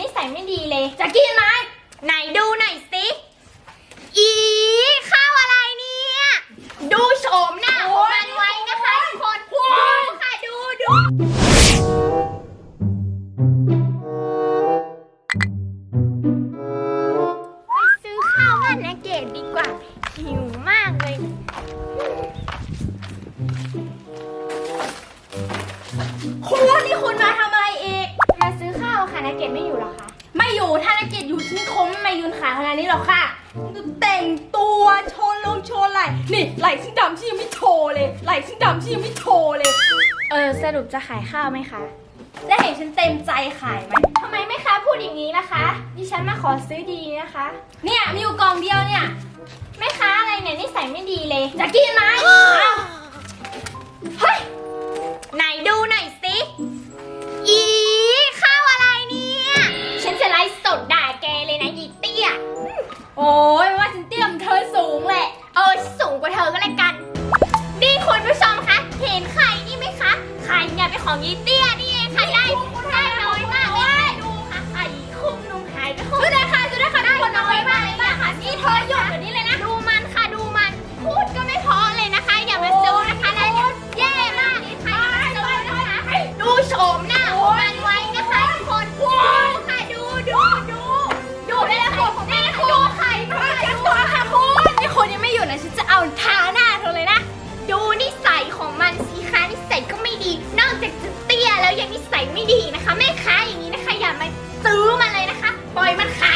นี่ยนิสัยไม่ดีเลย จะกินไหมไหนดูหน่อยสิ อีข้าวอะไรเนี่ย ดูโฉมหน้าของมันไว้นะคะทุกคนดูค่ะดูดูไปซื้อข้าวบ้านนาเกดดีกว่า หิวมากเลย คุณนี่คุณมาทำอะไรอีก มาซื้อข้าวค่ะนาเกดไม่อยู่ นาดนี้หรอกค่ะแต่งตัวโชว์ลงโชว์ไหล่นี่ไหล่ฉันดำฉันยังไม่โชว์เลยไหล่ฉันดำฉันยังไม่โชว์เลย เออสรุปจะขายข้าวไหมคะแล้วเห็นฉันเต็มใจขายไหมทำไมไม่คะพูดอย่างนี้นะคะ ดิฉันมาขอซื้อดีนะคะ เนี่ยมีอยู่กล่องเดียวเนี่ยแม่ค้าอะไรเนี่ยนิสัยไม่ดีเลยจะกินไหม งแหละ เออสูงกว่าเธอก็แล้วกัน นี่คุณผู้ชมคะ เห็นไข่นี่ไหมคะ ไข่เนี่ยเป็นของยีตี้ ไม่ดีนะคะแม่ค้าอย่างนี้นะคะอย่ามาซื้อมาเลยนะคะ ปล่อยมันขาย